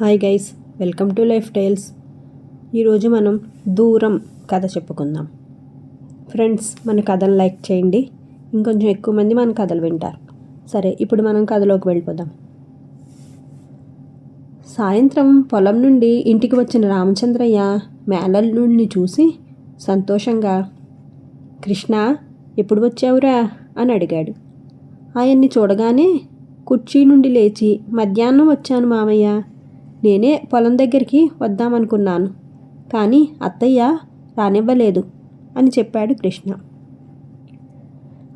Hi guys welcome to lifestyles. ఈరోజు మనం దూరం కథ చెప్పుకుందాం. ఫ్రెండ్స్ మన కథను లైక్ చేయండి. ఇంకొంచెం ఎక్కువ మంది మన కథలు వింటారు. సరే ఇప్పుడు మనం కథలోకి వెళ్ళిపోదాం. సాయంత్రం పొలం నుండి ఇంటికి వచ్చిన రామచంద్రయ్య మేనల్లుడిని చూసి సంతోషంగా కృష్ణ ఎప్పుడు వచ్చావురా? అని అడిగాడు. ఆయన్ని చూడగానే కుర్చీ నుండి లేచి మధ్యాహ్నం వచ్చాను మామయ్య. నేనే పొలం దగ్గరికి వద్దామనుకున్నాను. కానీ అత్తయ్య రానివ్వలేదు అని చెప్పాడు కృష్ణ.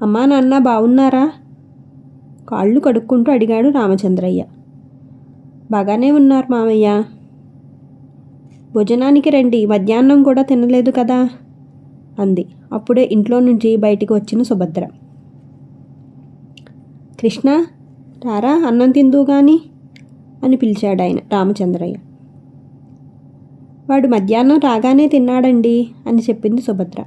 అమ్మా నాన్న బాగున్నారా కాళ్ళు కడుక్కుంటూ అడిగాడు రామచంద్రయ్య. బాగానే ఉన్నారు మామయ్య. భోజనానికి రండి మధ్యాహ్నం కూడా తినలేదు కదా? అంది. అప్పుడే ఇంట్లో నుంచి బయటికి వచ్చిన సుభద్ర. కృష్ణ రారా అన్నం తిందువు కానీ అని పిలిచాడు ఆయన రామచంద్రయ్య. వాడు మధ్యాహ్నం రాగానే తిన్నాడండి అని చెప్పింది సుభద్ర.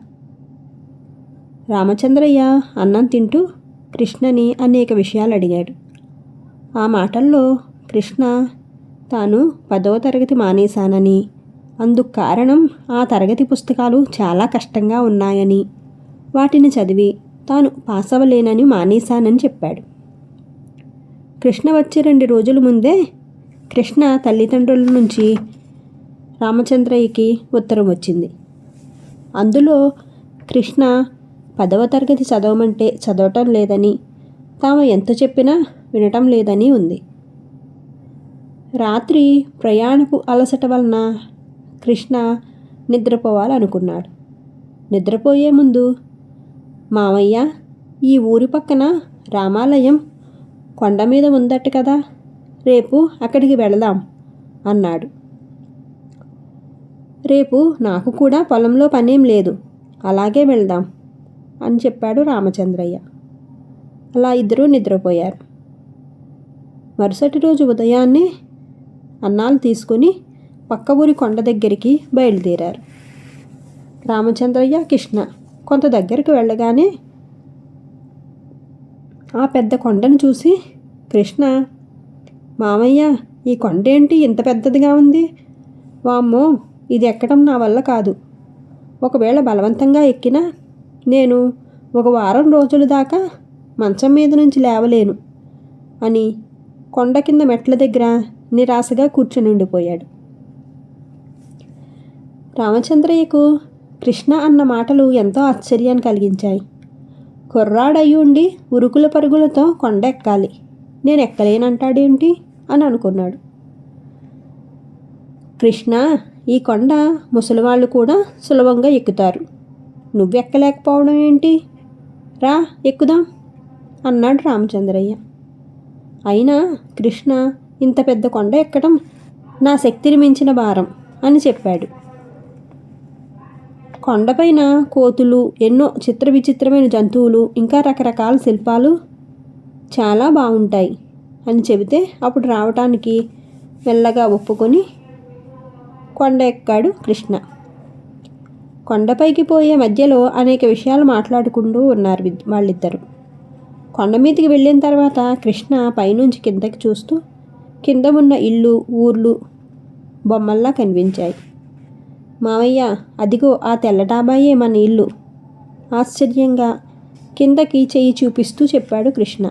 రామచంద్రయ్య అన్నం తింటూ కృష్ణని అనేక విషయాలు అడిగాడు. ఆ మాటల్లో కృష్ణ తాను పదవ తరగతి మానేశానని అందుకు కారణం ఆ తరగతి పుస్తకాలు చాలా కష్టంగా ఉన్నాయని వాటిని చదివి తాను పాస్ అవ్వలేనని మానేశానని చెప్పాడు. కృష్ణ వచ్చి రెండు రోజుల ముందే కృష్ణ తల్లిదండ్రుల నుంచి రామచంద్రయ్యకి ఉత్తరం వచ్చింది అందులో కృష్ణ పదవ తరగతి చదవమంటే చదవటం లేదని తాము ఎంత చెప్పినా వినటం లేదని ఉంది. రాత్రి ప్రయాణపు అలసట వలన కృష్ణ నిద్రపోవాలనుకున్నాడు. నిద్రపోయే ముందు మామయ్య ఈ ఊరి పక్కన రామాలయం కొండ మీద ఉందట కదా. రేపు అక్కడికి వెళదాం అన్నాడు. రేపు నాకు కూడా పొలంలో పనేం లేదు అలాగే వెళ్దాం అని చెప్పాడు రామచంద్రయ్య. అలా ఇద్దరూ నిద్రపోయారు. మరుసటి రోజు ఉదయాన్నే అన్నాలు తీసుకుని పక్క ఊరి కొండ దగ్గరికి బయలుదేరారు. రామచంద్రయ్య కృష్ణ కొంత దగ్గరికి వెళ్ళగానే ఆ పెద్ద కొండను చూసి కృష్ణ మామయ్య ఈ కొండ ఏంటి ఇంత పెద్దదిగా ఉంది? వామ్మో ఇది ఎక్కడం నా వల్ల కాదు. ఒకవేళ బలవంతంగా ఎక్కినా నేను ఒక వారం రోజుల దాకా మంచం మీద నుంచి లేవలేను అని కొండ కింద మెట్ల దగ్గర నిరాశగా కూర్చుని ఉండిపోయాడు రామచంద్రయ్యకు కృష్ణ అన్న మాటలు ఎంతో ఆశ్చర్యాన్ని కలిగించాయి. కుర్రాడయ్యుండి ఉరుకుల పరుగులతో కొండ ఎక్కాలి. నేను ఎక్కలేనంటాడేంటి అని అనుకున్నాడు. కృష్ణ ఈ కొండ ముసలివాళ్ళు కూడా సులభంగా ఎక్కుతారు. నువ్వెక్కలేకపోవడం ఏంటి? రా ఎక్కుదాం అన్నాడు రామచంద్రయ్య. అయినా కృష్ణ ఇంత పెద్ద కొండ ఎక్కడం నా శక్తిని మించిన భారం అని చెప్పాడు. కొండపైన కోతులు ఎన్నో చిత్ర విచిత్రమైన జంతువులు ఇంకా రకరకాల శిల్పాలు చాలా బాగుంటాయి. అని చెబితే అప్పుడు రావటానికి మెల్లగా ఒప్పుకొని కొండ ఎక్కాడు కృష్ణ. కొండపైకి పోయే మధ్యలో అనేక విషయాలు మాట్లాడుకుంటూ ఉన్నారు వాళ్ళిద్దరు. కొండ మీదకి వెళ్ళిన తర్వాత కృష్ణ పైనుంచి కిందకి చూస్తూ కింద ఉన్న ఇల్లు ఊర్లు బొమ్మల్లా కనిపించాయి. మావయ్య అదిగో ఆ తెల్లడాబాయే మన ఇల్లు. ఆశ్చర్యంగా కిందకి చెయ్యి చూపిస్తూ చెప్పాడు కృష్ణ.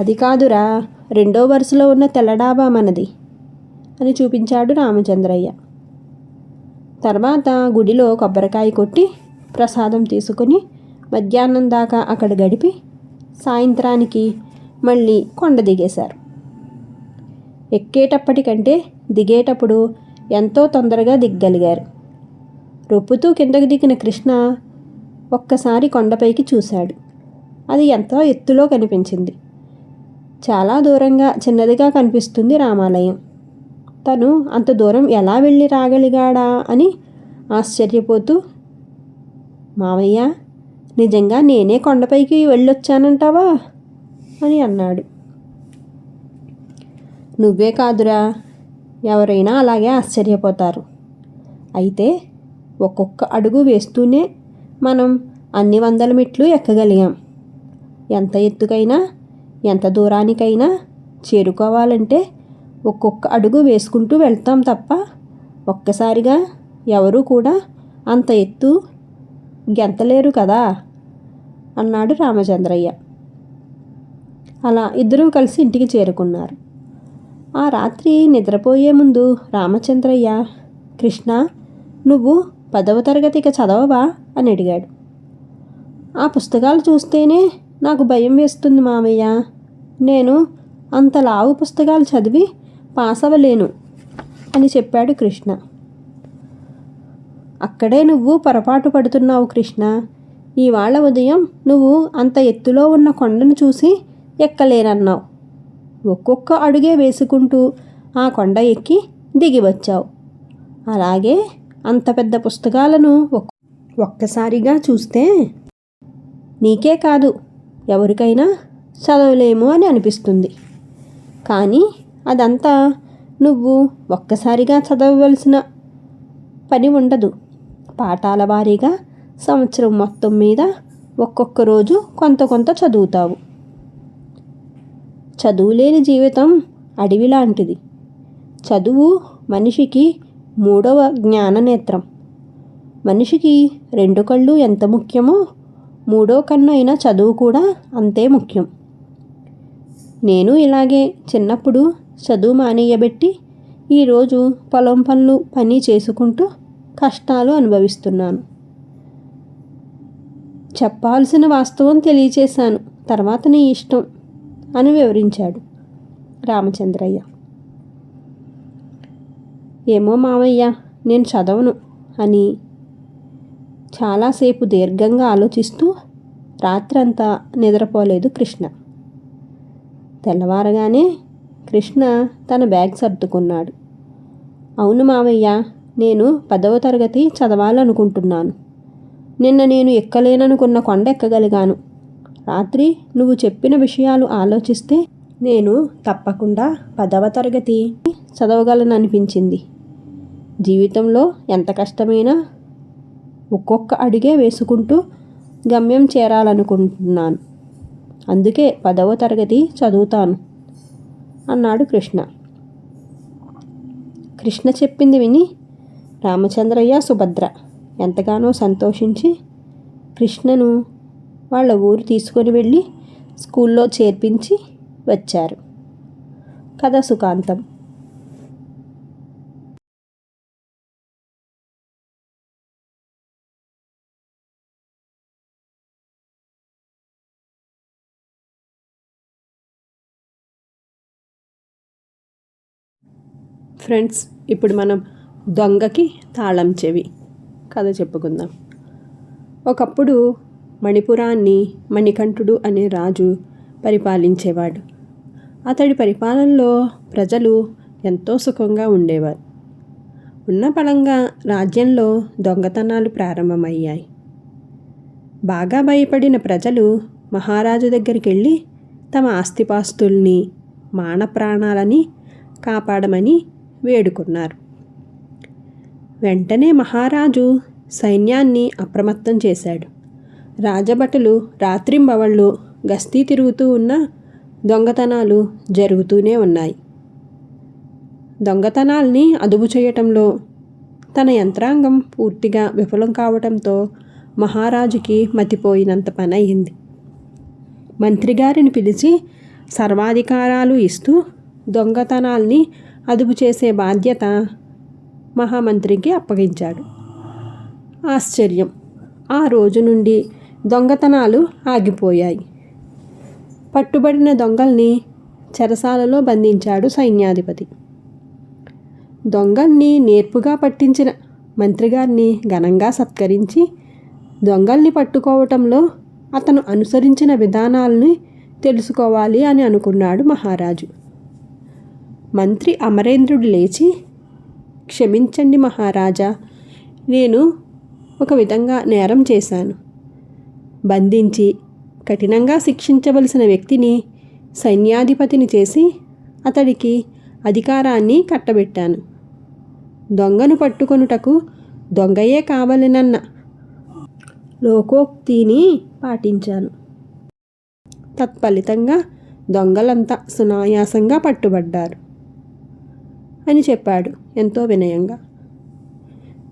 అది కాదురా రెండో వరుసలో ఉన్న తెల్లడాబా మనది అని చూపించాడు రామచంద్రయ్య. తర్వాత గుడిలో కొబ్బరికాయ కొట్టి ప్రసాదం తీసుకుని మధ్యాహ్నం దాకా అక్కడ గడిపి సాయంత్రానికి మళ్ళీ కొండ దిగేశారు. ఎక్కేటప్పటికంటే దిగేటప్పుడు ఎంతో తొందరగా దిగ్గలిగారు. రొప్పుతూ కిందకు దిగిన కృష్ణ ఒక్కసారి కొండపైకి చూశాడు. అది ఎంతో ఎత్తులో కనిపించింది. చాలా దూరంగా చిన్నదిగా కనిపిస్తుంది రామాలయం. తను అంత దూరం ఎలా వెళ్ళి రాగలిగాడా అని ఆశ్చర్యపోతూ మావయ్య నిజంగా నేనే కొండపైకి వెళ్ళొచ్చానంటావా? అని అన్నాడు. నువ్వే కాదురా ఎవరైనా అలాగే ఆశ్చర్యపోతారు. అయితే ఒక్కొక్క అడుగు వేస్తూనే మనం అన్ని వందల మెట్లు ఎక్కగలిగాం. ఎంత ఎత్తుకైనా ఎంత దూరానికైనా చేరుకోవాలంటే ఒక్కొక్క అడుగు వేసుకుంటూ వెళ్తాం తప్ప ఒక్కసారిగా ఎవరూ కూడా అంత ఎత్తు గెంతలేరు కదా అన్నాడు రామచంద్రయ్య. అలా ఇద్దరూ కలిసి ఇంటికి చేరుకున్నారు. ఆ రాత్రి నిద్రపోయే ముందు రామచంద్రయ్య కృష్ణ నువ్వు పదవ తరగతికి చదవవా? అని అడిగాడు. ఆ పుస్తకాలు చూస్తేనే నాకు భయం వేస్తుంది మామయ్య నేను అంత లావు పుస్తకాలు చదివి పాస్ అవ్వలేను అని చెప్పాడు కృష్ణ. అక్కడే నువ్వు పొరపాటు పడుతున్నావు కృష్ణ. ఇవాళ ఉదయం నువ్వు అంత ఎత్తులో ఉన్న కొండను చూసి ఎక్కలేనన్నావు. ఒక్కొక్క అడుగే వేసుకుంటూ ఆ కొండ ఎక్కి దిగి వచ్చావు. అలాగే అంత పెద్ద పుస్తకాలను ఒక్కసారిగా చూస్తే నీకే కాదు ఎవరికైనా చదవలేము అని అనిపిస్తుంది. కానీ అదంతా నువ్వు ఒక్కసారిగా చదవవలసిన పని ఉండదు. పాఠాల వారీగా సంవత్సరం మొత్తం మీద ఒక్కొక్క రోజు కొంత కొంత చదువుతావు. చదువులేని జీవితం అడవి లాంటిది చదువు మనిషికి మూడవ జ్ఞాననేత్రం. మనిషికి రెండు కళ్ళు ఎంత ముఖ్యమో మూడో కన్ను అయిన చదువు కూడా అంతే ముఖ్యం. నేను ఇలాగే చిన్నప్పుడు చదువు మానేయబెట్టి ఈరోజు పొలం పనులు పని చేసుకుంటూ కష్టాలు అనుభవిస్తున్నాను. చెప్పాల్సిన వాస్తవం తెలియచేశాను. తర్వాత నీ ఇష్టం అని వివరించాడు రామచంద్రయ్య. ఏమో మామయ్య నేను చదవను అని చాలాసేపు దీర్ఘంగా ఆలోచిస్తూ రాత్రంతా నిద్రపోలేదు కృష్ణ. తెల్లవారగానే కృష్ణ తన బ్యాగ్ సర్దుకున్నాడు. అవును మావయ్య నేను పదవ తరగతి చదవాలనుకుంటున్నాను. నిన్న నేను ఎక్కలేననుకున్న కొండ ఎక్కగలిగాను. రాత్రి నువ్వు చెప్పిన విషయాలు ఆలోచిస్తే నేను తప్పకుండా పదవ తరగతి చదవగలననిపించింది. జీవితంలో ఎంత కష్టమైనా ఒక్కొక్క అడిగే వేసుకుంటూ గమ్యం చేరాలనుకుంటున్నాను. అందుకే పదవ తరగతి చదువుతాను అన్నాడు కృష్ణ. కృష్ణ చెప్పింది విని రామచంద్రయ్య సుభద్ర ఎంతగానో సంతోషించి కృష్ణను వాళ్ళ ఊరు తీసుకొని వెళ్ళి స్కూల్లో చేర్పించి వచ్చారు. కథ సుఖాంతం. ఫ్రెండ్స్ ఇప్పుడు మనం దొంగకి తాళం చెవి. కథ చెప్పుకుందాం. ఒకప్పుడు మణిపురాన్ని మణికంఠుడు అనే రాజు పరిపాలించేవాడు. అతడి పరిపాలనలో ప్రజలు ఎంతో సుఖంగా ఉండేవారు. ఉన్న పలంగా రాజ్యంలో దొంగతనాలు ప్రారంభమయ్యాయి. బాగా భయపడిన ప్రజలు మహారాజు దగ్గరికి వెళ్ళి తమ ఆస్తిపాస్తుల్ని మాన ప్రాణాలని కాపాడమని వేడుకున్నారు. వెంటనే మహారాజు సైన్యాన్ని అప్రమత్తం చేశాడు. రాజభటులు రాత్రింబవళ్ళు గస్తీ తిరుగుతూ ఉన్న దొంగతనాలు జరుగుతూనే ఉన్నాయి. దొంగతనాల్ని అదుపు చేయటంలో తన యంత్రాంగం పూర్తిగా విఫలం కావటంతో మహారాజుకి మతిపోయినంత పని అయింది మంత్రిగారిని పిలిచి సర్వాధికారాలు ఇస్తూ దొంగతనాల్ని అదుపు చేసే బాధ్యత మహామంత్రికి అప్పగించాడు. ఆశ్చర్యం. ఆ రోజు నుండి దొంగతనాలు ఆగిపోయాయి. పట్టుబడిన దొంగల్ని చెరసాలలో బంధించాడు సైన్యాధిపతి. దొంగల్ని నేర్పుగా పట్టించిన మంత్రిగారిని ఘనంగా సత్కరించి దొంగల్ని పట్టుకోవటంలో అతను అనుసరించిన విధానాలని తెలుసుకోవాలి అని అనుకున్నాడు మహారాజు. మంత్రి అమరేంద్రుడు లేచి క్షమించండి మహారాజా నేను ఒక విధంగా నేరం చేశాను. బంధించి కఠినంగా శిక్షించవలసిన వ్యక్తిని సైన్యాధిపతిని చేసి అతడికి అధికారాన్ని కట్టబెట్టాను. దొంగను పట్టుకొనుటకు దొంగయే కావాలనన్న లోకోక్తిని పాటించాను. తత్ఫలితంగా దొంగలంతా సునాయాసంగా పట్టుబడ్డారు. అని చెప్పాడు ఎంతో వినయంగా.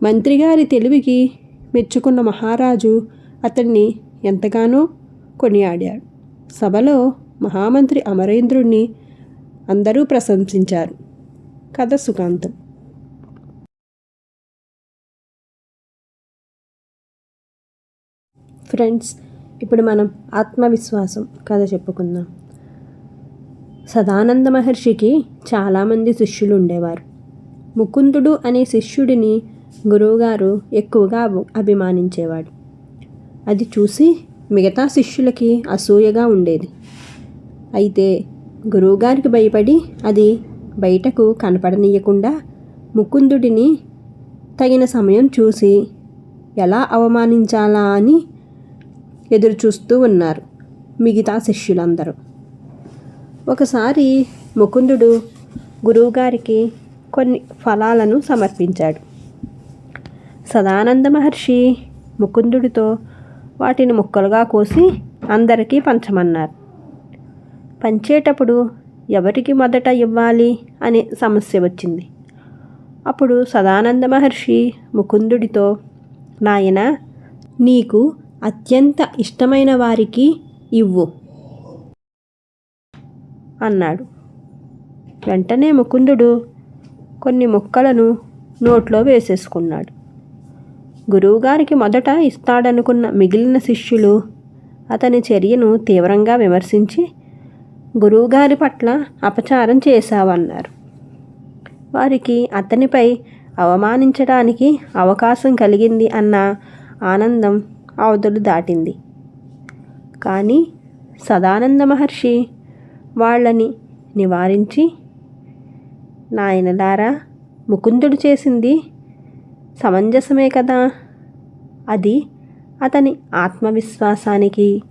మంత్రిగారి తెలివికి మెచ్చుకున్న మహారాజు అతన్ని ఎంతగానో కొనియాడాడు. సభలో మహామంత్రి అమరేంద్రుణ్ణి అందరూ ప్రశంసించారు. కథ సుఖాంతం ఫ్రెండ్స్ ఇప్పుడు మనం ఆత్మవిశ్వాసం కథ చెప్పుకుందాం. సదానంద మహర్షికి చాలామంది శిష్యులు ఉండేవారు ముకుందుడు అనే శిష్యుడిని గురువుగారు ఎక్కువగా అభిమానించేవాడు. అది చూసి మిగతా శిష్యులకి అసూయగా ఉండేది. అయితే గురువుగారికి భయపడి అది బయటకు కనపడనీయకుండా ముకుందుడిని తగిన సమయం చూసి ఎలా అవమానించాలా అని ఎదురు చూస్తూ ఉన్నారు మిగతా శిష్యులందరూ. ఒకసారి ముకుందుడు గురువుగారికి కొన్ని ఫలాలను సమర్పించాడు. సదానంద మహర్షి ముకుందుడితో వాటిని ముక్కలుగా కోసి అందరికీ పంచమన్నారు. పంచేటప్పుడు ఎవరికి మొదట ఇవ్వాలి అనే సమస్య వచ్చింది. అప్పుడు సదానంద మహర్షి ముకుందుడితో నాయన నీకు అత్యంత ఇష్టమైన వారికి ఇవ్వు. అన్నాడు. వెంటనే ముకుందుడు కొన్ని ముక్కలను నోట్లో వేసేసుకున్నాడు. గురువుగారికి మొదట ఇస్తాడనుకున్న మిగిలిన శిష్యులు అతని చర్యను తీవ్రంగా విమర్శించి గురువుగారి పట్ల అపచారం చేశావన్నారు. వారికి అతనిపై అవమానించడానికి అవకాశం కలిగింది అన్న ఆనందం అవధులు దాటింది. కానీ సదానంద మహర్షి వాళ్ళని నివారించి నాయనలారా ముకుందుడు చేసింది సమంజసమే కదా? అది అతని ఆత్మవిశ్వాసానికి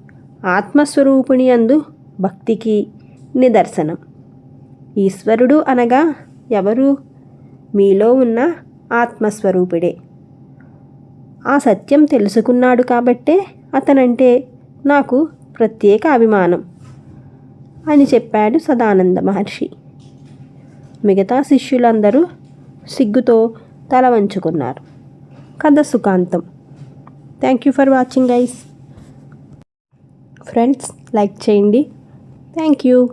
ఆత్మస్వరూపిణి అందు భక్తికి నిదర్శనం. ఈశ్వరుడు అనగా ఎవరు? మీలో ఉన్న ఆత్మస్వరూపుడే. ఆ సత్యం తెలుసుకున్నాడు కాబట్టే అతనంటే నాకు ప్రత్యేక అభిమానం. అని చెప్పాడు సదానంద మహర్షి. మిగతా శిష్యులందరూ సిగ్గుతో తల వంచుకున్నారు. కథ సుఖాంతం. Thank you for watching guys friends like చేయండి. Thank you